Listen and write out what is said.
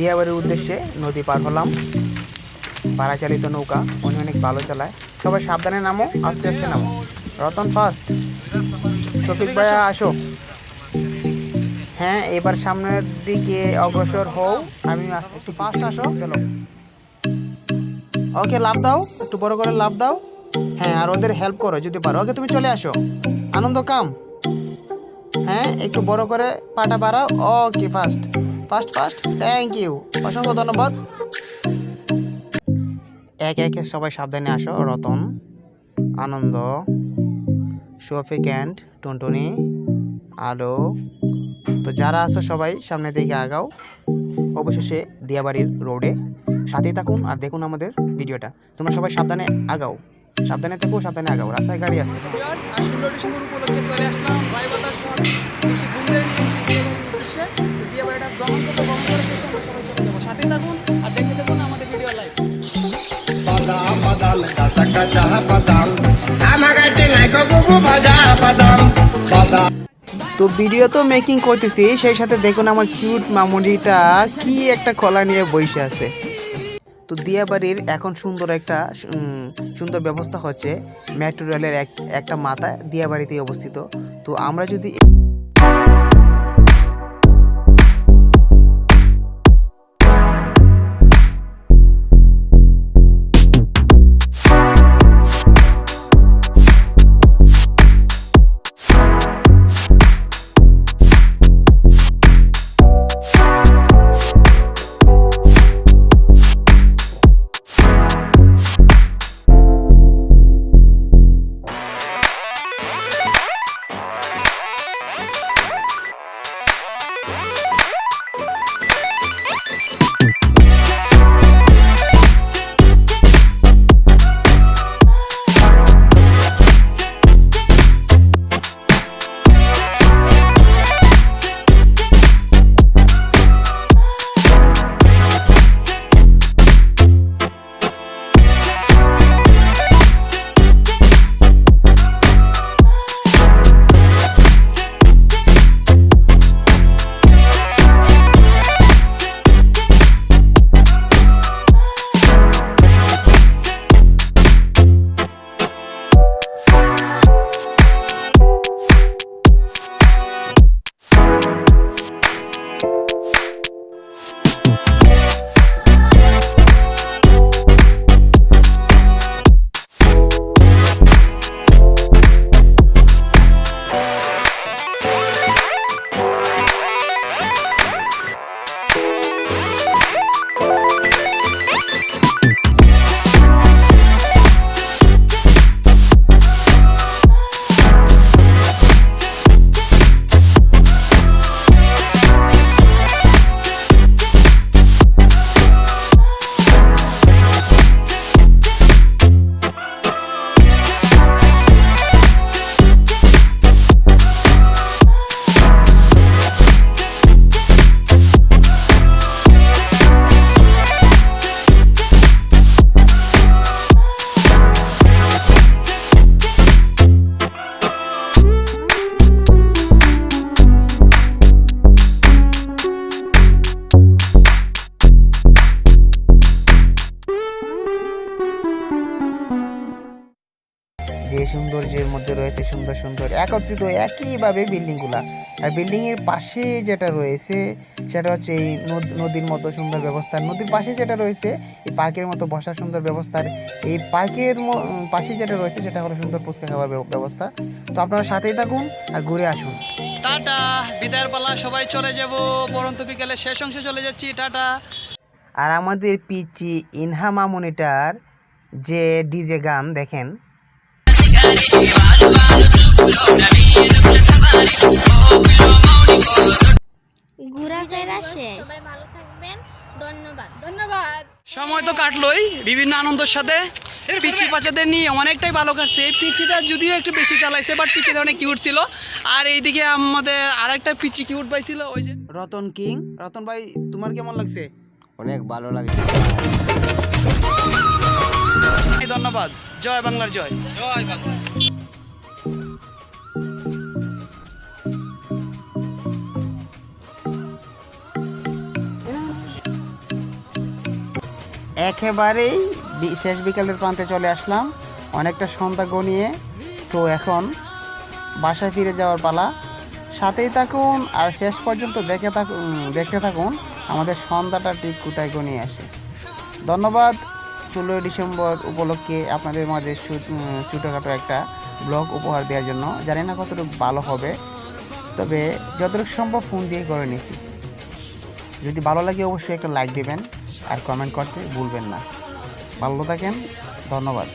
দিয়াবাড়ির উদ্দেশ্যে নদী পার হলাম। ভাড়া চালিত নৌকা উনি অনেক ভালো চালায়। সবাই সাবধানে নামো, আস্তে আস্তে নামো। রতন ফার্স্ট শফিক ভাইয়া, আসো। হ্যাঁ এবার সামনের দিকে অগ্রসর হও। আমি আসতেছি ফার্স্ট আসো, চলো। ওকে, লাভ দাও। একটু বড় করে লাভ দাও। হ্যাঁ আর ওদের হেল্প করো যদি পারো। ওকে, তুমি চলে আসো। আনন্দ কাম। হ্যাঁ একটু বড় করে পাটা বাড়াও। Okay first first first thank you অসংখ্য ধন্যবাদ। একে একে সবাই সাবধানে আসো। রতন, আনন্দ, শফিক অ্যান্ড টুনটুনি, আলো। তো যারা আছো সবাই সামনের দিকে আগাও। অবশেষে দিয়াবাড়ির রোডে সাথেই থাকুন আর দেখুন আমাদের ভিডিওটা তোমরা সবাই সাবধানে আগাও। সাবধানে থেকো, সাবধানে আগাও। রাস্তায় গাড়ি আছে। চলে আসলাম। ভিডিও তো ভিডিও তো মেকিং করতেছি, সেই সাথে দেখুন আমার কিউট মামুনিটা কি একটা খোলা নিয়ে বসে আছে। তো দিয়াবাড়ির এখন সুন্দর একটা সুন্দর ব্যবস্থা হচ্ছে মেট্রো রেলের এক, একটা মাথা দিয়াবাড়িতে অবস্থিত। তো আমরা যদি সৌন্দর্যের মধ্যে রয়েছে সুন্দর সুন্দর একত্রিত একইভাবে বিল্ডিংগুলা। আর বিল্ডিং এর পাশে যেটা রয়েছে সেটা হচ্ছে এই নদ- নদীর মতো সুন্দর ব্যবস্থা নদীর পাশে যেটা রয়েছে এই পার্কের মতো বসার সুন্দর ব্যবস্থা আর এই পার্কের পাশে যেটা রয়েছে সেটা হলো সুন্দর ফুচকা ব্যব- ব্যবস্থা। তো আপনারা সাথেই থাকুন আর ঘুরে আসুন। টাটা বিদায়ের পালা সবাই চলে যাব। পরন্ত বিকেলে শেষ অংশে চলে যাচ্ছি টাটা। আর আমাদের পিচি ইনহা মামুনিটার যে ডিজে গান দেখেন। ঘোরাফেরা শেষ। সবাই ভালো থাকবেন। ধন্যবাদ। ধন্যবাদ। সময় তো কাটলোই। বিভিন্ন আনন্দের সাথে। পিচি বাচ্চাদের নিয়ে অনেকটাই ভালো কাটছে। এই পিচিটা যদিও একটু বেশি চালাইছে বাট পিচিটা অনেক কিউট ছিল। আর এইদিকে আমাদের আরেকটা পিচি কিউট পাই ছিল ওই যে রতন কিং? রতন ভাই তোমার কেমন লাগছে? অনেক ভালো লাগছে। ধন্যবাদ। জয় বাংলার জয়। জয় বাংলা। একেবারেই শেষ বিকালের প্রান্তে চলে আসলাম। অনেকটা সন্ধ্যা গনিয়ে। তো এখন বাসায় ফিরে যাওয়ার পালা। সাথেই থাকুন আর শেষ পর্যন্ত দেখে থাকুন দেখতে থাকুন আমাদের সন্ধ্যাটা ঠিক কোথায় গনিয়ে আসে। ধন্যবাদ। ষোলোই ডিসেম্বর উপলক্ষে আপনাদের মাঝে ছোটোখাটো একটা ব্লগ উপহার দেওয়ার জন্য। জানি না কতটুকু ভালো হবে, তবে যতটুকু সম্ভব ফোন দিয়ে করে নিয়েছি যদি ভালো লাগে অবশ্যই একটা লাইক দেবেন আর কমেন্ট করতে ভুলবেন না। ভালো থাকেন, ধন্যবাদ।